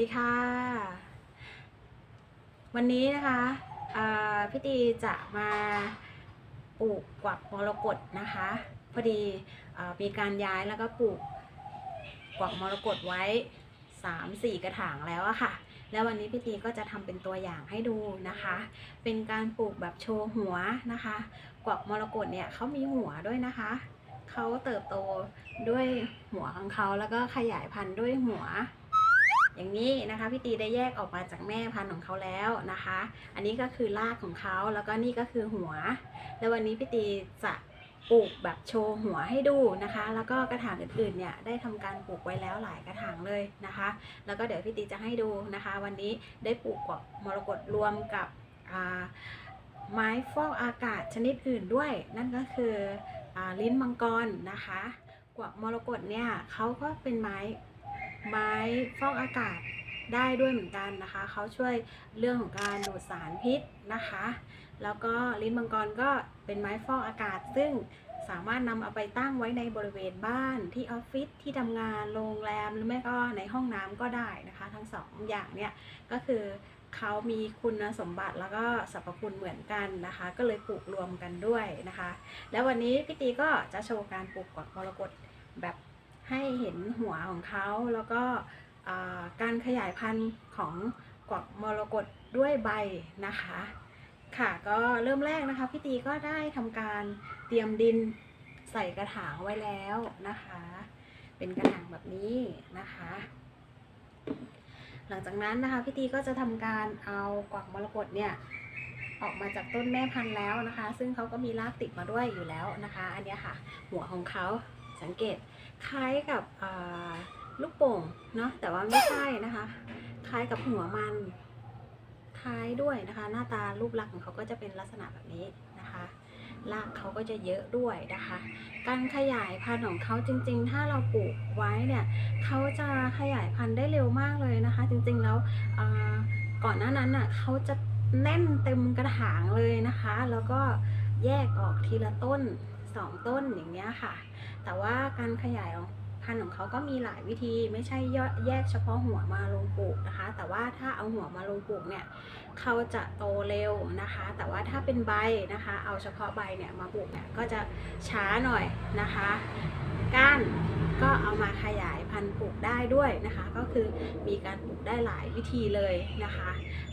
ดีค่ะ วันนี้นะคะพี่ตีจะมาปลูกกวักมรกตนะคะ พอดีอมีการย้ายแล้วก็ปลูกกวักมรกตไว้ 3-4 กระถางแล้วอะค่ะ แล้ววันนี้พี่ตีก็จะทำเป็นตัวอย่างให้ดูนะคะ เป็นการปลูกแบบโชว์หัวนะคะ กวักมรกตเนี่ยเขามีหัวด้วยนะคะเขาเติบโตด้วยหัวของเขาแล้วก็ขยายพันธุ์ด้วยหัว อย่างนี้นะคะพี่ตีได้แยกออกมาจากแม่พันธุ์ของเขาแล้วนะคะ อันนี้ก็คือรากของเขาแล้วก็นี่ก็คือหัว แล้ววันนี้พี่ตีจะปลูกแบบโชว์หัวให้ดูนะคะ แล้วก็กระถางอื่นๆเนี่ยได้ทำการปลูกไว้แล้วหลายกระถางเลยนะคะ แล้วก็เดี๋ยวพี่ตีจะให้ดูนะคะ วันนี้ได้ปลูกกวักมรกตรวมกับไม้ฟอกอากาศชนิดอื่นด้วย นั่นก็คืออลิ้นมังกรนะคะกวักมรกตเนี่ยเขาก็เป็นไม้ ไม้ฟอกอากาศได้ด้วยเหมือนกันนะคะ เขาช่วยเรื่องของการดูดสารพิษนะคะ แล้วก็ลิ้นมังกรก็เป็นไม้ฟอกอากาศ ซึ่งสามารถนำเอาไปตั้งไว้ในบริเวณบ้านที่ออฟฟิศที่ทำงานโรงแรมหรือไม่ก็ในห้องน้ำก็ได้นะคะ ทั้งสองอย่างเนี่ยก็คือเขามีคุณสมบัติแล้วก็สรรพคุณเหมือนกันนะคะ ก็เลยปลูกรวมกันด้วยนะคะ แล้ววันนี้พี่ตีก็จะโชว์การปลูกกวักมรกตแบบ ให้เห็นหัวของเขาแล้วก็การขยายพันธุ์ของกวักมรกตด้วยใบนะคะ ค่ะก็เริ่มแรกนะคะพี่ตีก็ได้ทำการเตรียมดินใส่กระถางไว้แล้วนะคะ เป็นกระถางแบบนี้นะคะ หลังจากนั้นนะคะพี่ตีก็จะทำการเอากวักมรกตเนี่ยออกมาจากต้นแม่พันธุ์แล้วนะคะ ซึ่งเขาก็มีรากติดมาด้วยอยู่แล้วนะคะ อันนี้ค่ะ หัวของเขา สังเกตคล้ายกับลูกโป่งเนาะแต่ว่าไม่ใช่นะคะ คล้ายกับหัวมัน คล้ายด้วยนะคะ หน้าตารูปลักษณ์ของเขาก็จะเป็นลักษณะแบบนี้นะคะรากเขาก็จะเยอะด้วยนะคะ การขยายพันธุ์ของเขาจริง ๆ ถ้าเราปลูกไว้เนี่ยเขาจะขยายพันธุ์ได้เร็วมากเลยนะคะ จริงๆแล้วก่อนหน้านั้นน่ะเขาจะแน่นเต็มกระถางเลยนะคะ แล้วก็แยกออกทีละต้นสองต้นอย่างเงี้ยค่ะ แต่ว่าการขยายพันธุ์ของเขาก็มีหลายวิธีไม่ใช่แยกเฉพาะหัวมาลงปลูกนะคะ แต่ว่าถ้าเอาหัวมาลงปลูกเนี่ยเขาจะโตเร็วนะคะ แต่ว่าถ้าเป็นใบนะคะ เอาเฉพาะใบเนี่ยมาปลูกเนี่ยก็จะช้าหน่อยนะคะ ก้านก็เอามาขยายพันธุ์ปลูกได้ด้วยนะคะ ก็คือมีการปลูกได้หลายวิธีเลยนะคะ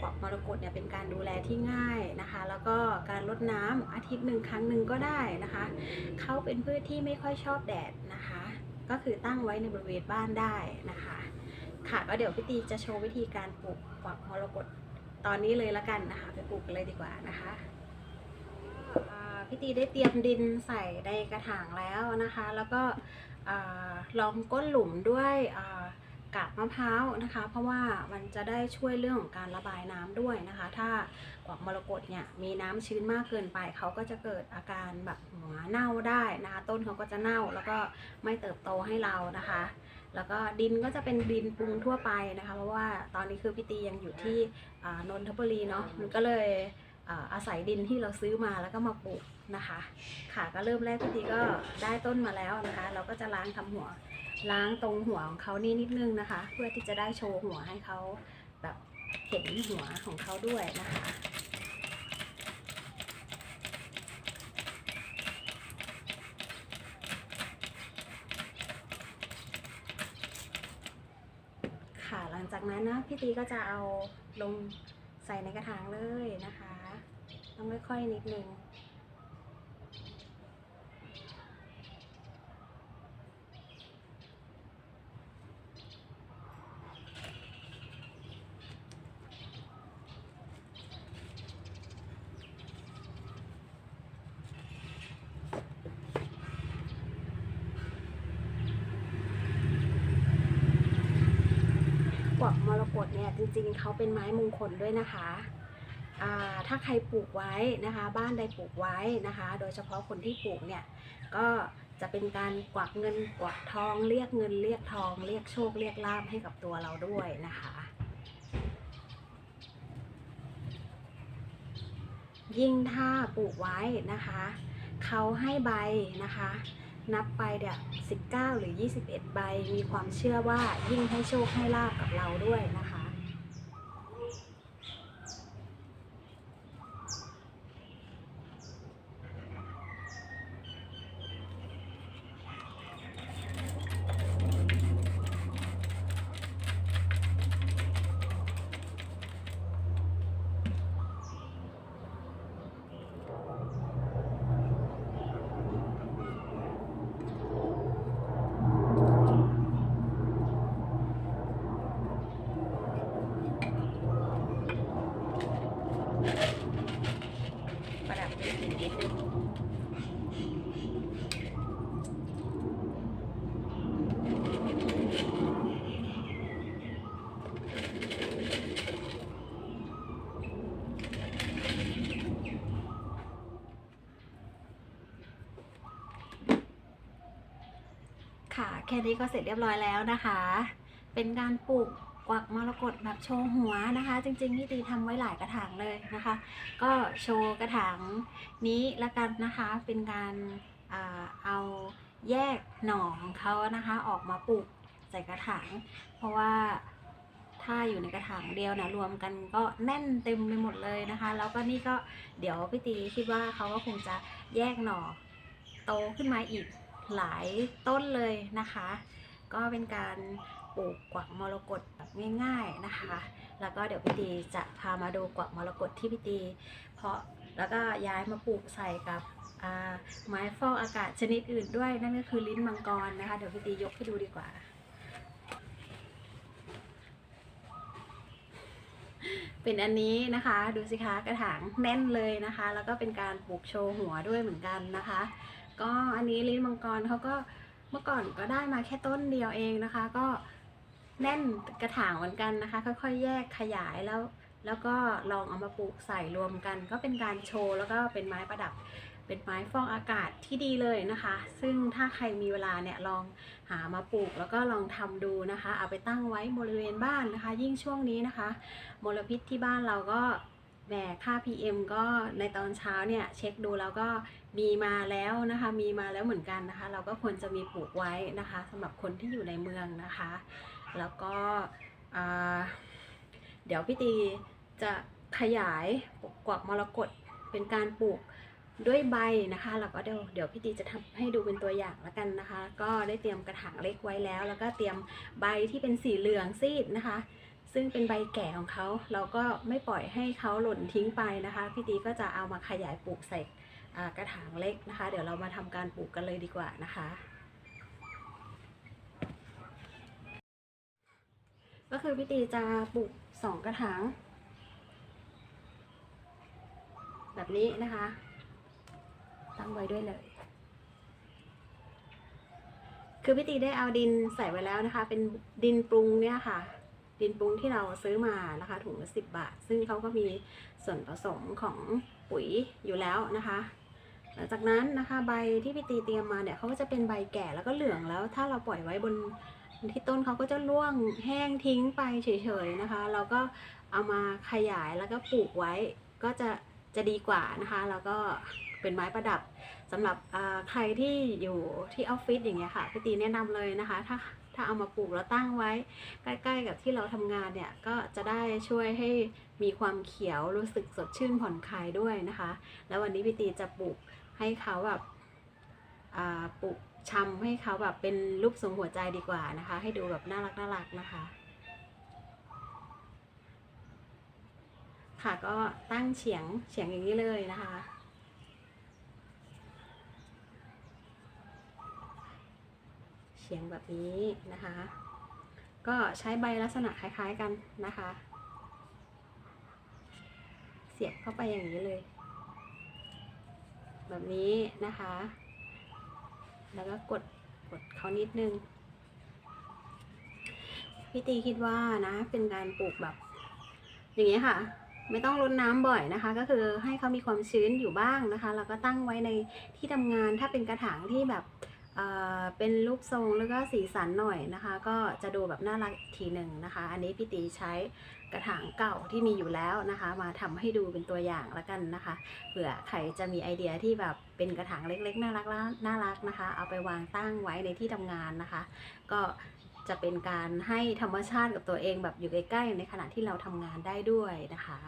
กวักมรกตเนี่ยเป็นการดูแลที่ง่ายนะคะ แล้วก็การรดน้ำอาทิตย์หนึ่งครั้งหนึ่งก็ได้นะคะเขาเป็นพืชที่ไม่ค่อยชอบแดดนะคะ ก็คือตั้งไว้ในบริเวณบ้านได้นะคะ ค่ะก็เดี๋ยวพี่ตีจะโชว์วิธีการปลูกกวักมรกตตอนนี้เลยละกันนะคะ ไปปลูกกันเลยดีกว่านะคะพี่ตีได้เตรียมดินใส่ในกระถางแล้วนะคะ แล้วก็ลองก้นหลุมด้วย อ่ากาบมะพร้าวนะคะ เพราะว่ามันจะได้ช่วยเรื่องของการระบายน้ำด้วยนะคะ ถ้ากวักมรกตเนี่ยมีน้ำชื้นมากเกินไปเขาก็จะเกิดอาการแบบหัวเน่าได้นะคะ ต้นเขาก็จะเน่าแล้วก็ไม่เติบโตให้เรานะคะ แล้วก็ดินก็จะเป็นดินปรุงทั่วไปนะคะ เพราะว่าตอนนี้คือพี่ตียังอยู่ที่นนทบุรีเนาะมันก็เลยอาศัยดินที่เราซื้อมาแล้วก็มาปลูกนะคะ ค่ะก็เริ่มแรกพี่ตีก็ได้ต้นมาแล้วนะคะ เราก็จะล้างทำหัว ล้างตรงหัวของเขานี่นิดนึงนะคะ เพื่อที่จะได้โชว์หัวให้เขาแบบเห็นหัวของเขาด้วยนะคะค่ะหลังจากนั้นนะพี่ตีก็จะเอาลงใส่ในกระถางเลยนะคะ ต้องค่อยๆนิดนึง ก วักมรกตเนี่ยจริงๆเขาเป็นไม้มงคลด้วยนะคะถ้าใครปลูกไว้นะคะ บ้านใดปลูกไว้นะคะ โดยเฉพาะคนที่ปลูกเนี่ยก็จะเป็นการกวักเงินกวักทองเรียกเงินเรียกทอง เรียกโชคเรียกลาภให้กับตัวเราด้วยนะคะ ยิ่งถ้าปลูกไว้นะคะเขาให้ใบนะคะ นับไปเดี๋ยว19 หรือ 21 ใบ มีความเชื่อว่ายิ่งให้โชคให้ลาบกับเราด้วยนะคะดับด้วยหินนิดนึง ค่ะ แค่นี้ก็เสร็จเรียบร้อยแล้วนะคะ เป็นการปลูกกวักมรกตแบบโชว์หัวนะคะ จริงๆพี่ตีทำไว้หลายกระถางเลยนะคะ ก็โชว์กระถางนี้ละกันนะคะ เป็นการเอาแยกหน่อของเขานะคะ ออกมาปลูกใส่กระถาง เพราะว่าถ้าอยู่ในกระถางเดียวนะรวมกันก็แน่นเต็มไปหมดเลยนะคะ แล้วก็นี่ก็เดี๋ยวพี่ตีคิดว่าเขาก็คงจะแยกหน่อโตขึ้นมาอีก หลายต้นเลยนะคะ ก็เป็นการปลูกกวักมรกตแบบง่าย ๆนะคะ แล้วก็เดี๋ยวพี่ตีจะพามาดูกวักมรกตที่พี่ตีเพาะแล้วก็ย้ายมาปลูกใส่กับไม้ฟอกอากาศชนิดอื่นด้วย นั่นก็คือลิ้นมังกรนะคะ เดี๋ยวพี่ตียกให้ดูดีกว่า เป็นอันนี้นะคะ ดูสิคะกระถางแน่นเลยนะคะ แล้วก็เป็นการปลูกโชว์หัวด้วยเหมือนกันนะคะ ก็อันนี้ลิ้นมังกรเขาก็เมื่อก่อนก็ได้มาแค่ต้นเดียวเองนะคะ ก็แน่นกระถางเหมือนกันนะคะ ค่อยๆ แยกขยายแล้ว แล้วก็ลองเอามาปลูกใส่รวมกัน ก็เป็นการโชว์แล้วก็เป็นไม้ประดับ เป็นไม้ฟอกอากาศที่ดีเลยนะคะ ซึ่งถ้าใครมีเวลาเนี่ยลองหามาปลูกแล้วก็ลองทำดูนะคะ เอาไปตั้งไว้บริเวณบ้านนะคะ ยิ่งช่วงนี้นะคะ มลพิษที่บ้านเราก็ แหมค่า PM ก็ในตอนเช้าเนี่ยเช็คดูแล้วก็มีมาแล้วนะคะ มีมาแล้วเหมือนกันนะคะ เราก็ควรจะมีปลูกไว้นะคะสำหรับคนที่อยู่ในเมืองนะคะ แล้วก็เดี๋ยวพี่ตีจะขยายกวักมรกตเป็นการปลูกด้วยใบนะคะ แล้วก็เดี๋ยวเดี๋ยวพี่ตีจะทำให้ดูเป็นตัวอย่างแล้วกันนะคะ ก็ได้เตรียมกระถางเล็กไว้แล้ว แล้วก็เตรียมใบที่เป็นสีเหลืองซีดนะคะ ซึ่งเป็นใบแก่ของเขาเราก็ไม่ปล่อยให้เขาหล่นทิ้งไปนะคะ พี่ตีก็จะเอามาขยายปลูกใส่กระถางเล็กนะคะ เดี๋ยวเรามาทำการปลูกกันเลยดีกว่านะคะ ก็คือพี่ตีจะปลูกสองกระถางแบบนี้นะคะ ตั้งไว้ด้วยเลย คือพี่ตีได้เอาดินใส่ไว้แล้วนะคะ เป็นดินปรุงเนี่ยค่ะ ดินปรุงที่เราซื้อมานะคะถุงละสิบบาท ซึ่งเขาก็มีส่วนผสมของปุ๋ยอยู่แล้วนะคะหลังจากนั้นนะคะใบที่พี่ตีเตรียมมาเนี่ยเขาก็จะเป็นใบแก่แล้วก็เหลืองแล้ว ถ้าเราปล่อยไว้บนที่ต้นเขาก็จะร่วงแห้งทิ้งไปเฉยๆนะคะ เราก็เอามาขยายแล้วก็ปลูกไว้ก็จะจะดีกว่านะคะ แล้วก็เป็นไม้ประดับสำหรับใครที่อยู่ที่ออฟฟิศอย่างเงี้ยค่ะพี่ตีแนะนำเลยนะคะถ้า ถ้าเอามาปลูกแล้วตั้งไว้ ใกล้ ๆ กับที่เราทำงานเนี่ยก็จะได้ช่วยให้มีความเขียวรู้สึกสดชื่นผ่อนคลายด้วยนะคะ แล้ววันนี้พี่ตีจะปลูกให้เขาแบบปลูกชำให้เขาแบบเป็นรูปทรงหัวใจดีกว่านะคะ ให้ดูแบบน่ารักน่ารักนะคะ ค่ะก็ตั้งเฉียงเฉียงอย่างนี้เลยนะคะ ฉียงแบบนี้นะคะ ก็ใช้ใบลักษณะคล้ายๆกันนะคะ เสียบเข้าไปอย่างนี้เลย แบบนี้นะคะ แล้วก็กดกดเขานิดนึงพี่ตีคิดว่านะเป็นการปลูกแบบ อย่างนี้ค่ะ ไม่ต้องรดน้ำบ่อยนะคะ ก็คือให้เขามีความชื้นอยู่บ้างนะคะ แล้วก็ตั้งไว้ในที่ทำงานถ้าเป็นกระถางที่แบบ เป็นรูปทรงแล้วก็สีสันหน่อยนะคะ ก็จะดูแบบน่ารักทีหนึ่งนะคะ อันนี้พี่ตีใช้กระถางเก่าที่มีอยู่แล้วนะคะ มาทำให้ดูเป็นตัวอย่างแล้วกันนะคะเผื่อใครจะมีไอเดียที่แบบเป็นกระถางเล็กๆ น่ารักแล้วน่ารักนะคะ เอาไปวางตั้งไว้ในที่ทำงานนะคะ ก็จะเป็นการให้ธรรมชาติกับตัวเองแบบอยู่ใกล้ๆในขณะที่เราทำงานได้ด้วยนะคะ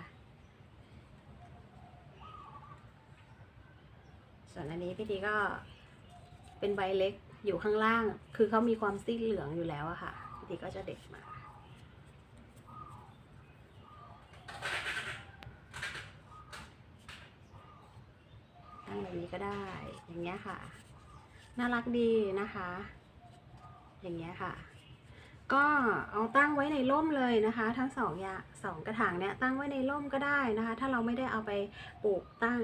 ส่วนอันนี้พี่ตีก็ เป็นใบเล็กอยู่ข้างล่าง คือเขามีความซีดเหลืองอยู่แล้วอะค่ะพี่ตีก็จะเด็ดมาตั้งแบบนี้ก็ได้ อย่างเงี้ยค่ะ น่ารักดีนะคะ อย่างเงี้ยค่ะ ก็เอาตั้งไว้ในร่มเลยนะคะ ทั้งสองอย่างสองกระถางเนี้ยตั้งไว้ในร่มก็ได้นะคะ ถ้าเราไม่ได้เอาไปปลูกตั้ง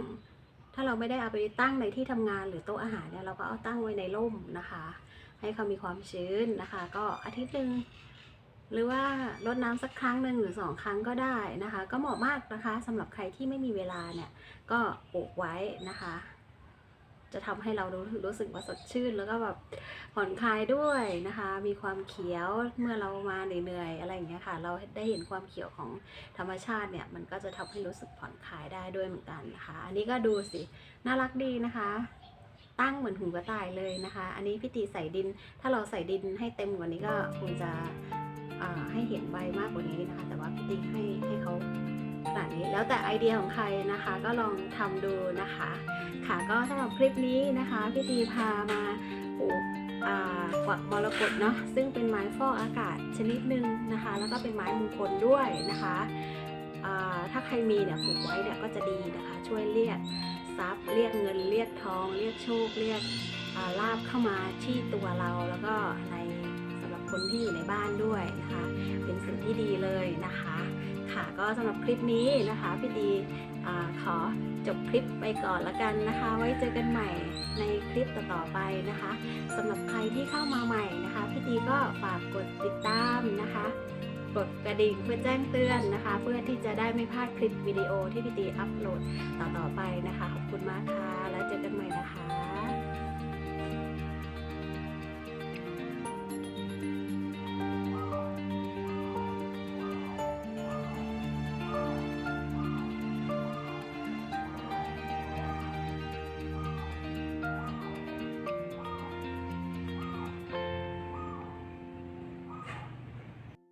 ถ้าเราไม่ได้เอาไปตั้งในที่ทำงานหรือโต๊ะอาหารเนี่ยเราก็เอาตั้งไว้ในร่มนะคะ ให้เขามีความชื้นนะคะ ก็อาทิตย์หนึ่งหรือว่ารดน้ำสักครั้งหนึ่งหรือสองครั้งก็ได้นะคะ ก็เหมาะมากนะคะสำหรับใครที่ไม่มีเวลาเนี่ยก็ปลูกไว้นะคะ จะทำให้เรารู้รู้สึกว่าสดชื่น แล้วก็แบบผ่อนคลายด้วยนะคะ มีความเขียวเมื่อเรามาเหนื่อยๆอะไรอย่างเงี้ยค่ะ เราได้เห็นความเขียวของธรรมชาติเนี่ยมันก็จะทำให้รู้สึกผ่อนคลายได้ด้วยเหมือนกันนะคะ อันนี้ก็ดูสิน่ารักดีนะคะ ตั้งเหมือนหูกระต่ายเลยนะคะ อันนี้พี่ตีใส่ดิน ถ้าเราใส่ดินให้เต็มกว่านี้ก็คงจะให้เห็นใบมากกว่านี้นะคะ แต่ว่าพี่ตีให้ให้เขา ขนาดนี้แล้วแต่ไอเดียของใครนะคะ ก็ลองทำดูนะคะ ค่ะก็สำหรับคลิปนี้นะคะพี่ตีพามาปลูกกวักมรกตเนาะซึ่งเป็นไม้ฟอกอากาศชนิดหนึ่งนะคะ แล้วก็เป็นไม้มงคลด้วยนะคะถ้าใครมีเนี่ยปลูกไว้เนี่ยก็จะดีนะคะ ช่วยเรียกทรัพย์เรียกเงินเรียกทอง เรียกโชคเรียกาลาบเข้ามาที่ตัวเราแล้วก็ในสำหรับคนที่อยู่ในบ้านด้วยนะคะ เป็นสิ่งที่ดีเลยนะคะ ค่ะ ก็สำหรับคลิปนี้นะคะพี่ตีอขอจบคลิปไปก่อนละกันนะคะ ไว้เจอกันใหม่ในคลิปต่อๆไปนะคะสำหรับใครที่เข้ามาใหม่นะคะพี่ตีก็ฝากกดติดตามนะคะ กดกระดิ่งเพื่อแจ้งเตือนนะคะ เพื่อที่จะได้ไม่พลาดคลิปวิดีโอที่พี่ตีอัปโหลดต่อๆไปนะคะ ขอบคุณมากค่ะ แล้วเจอกันใหม่นะ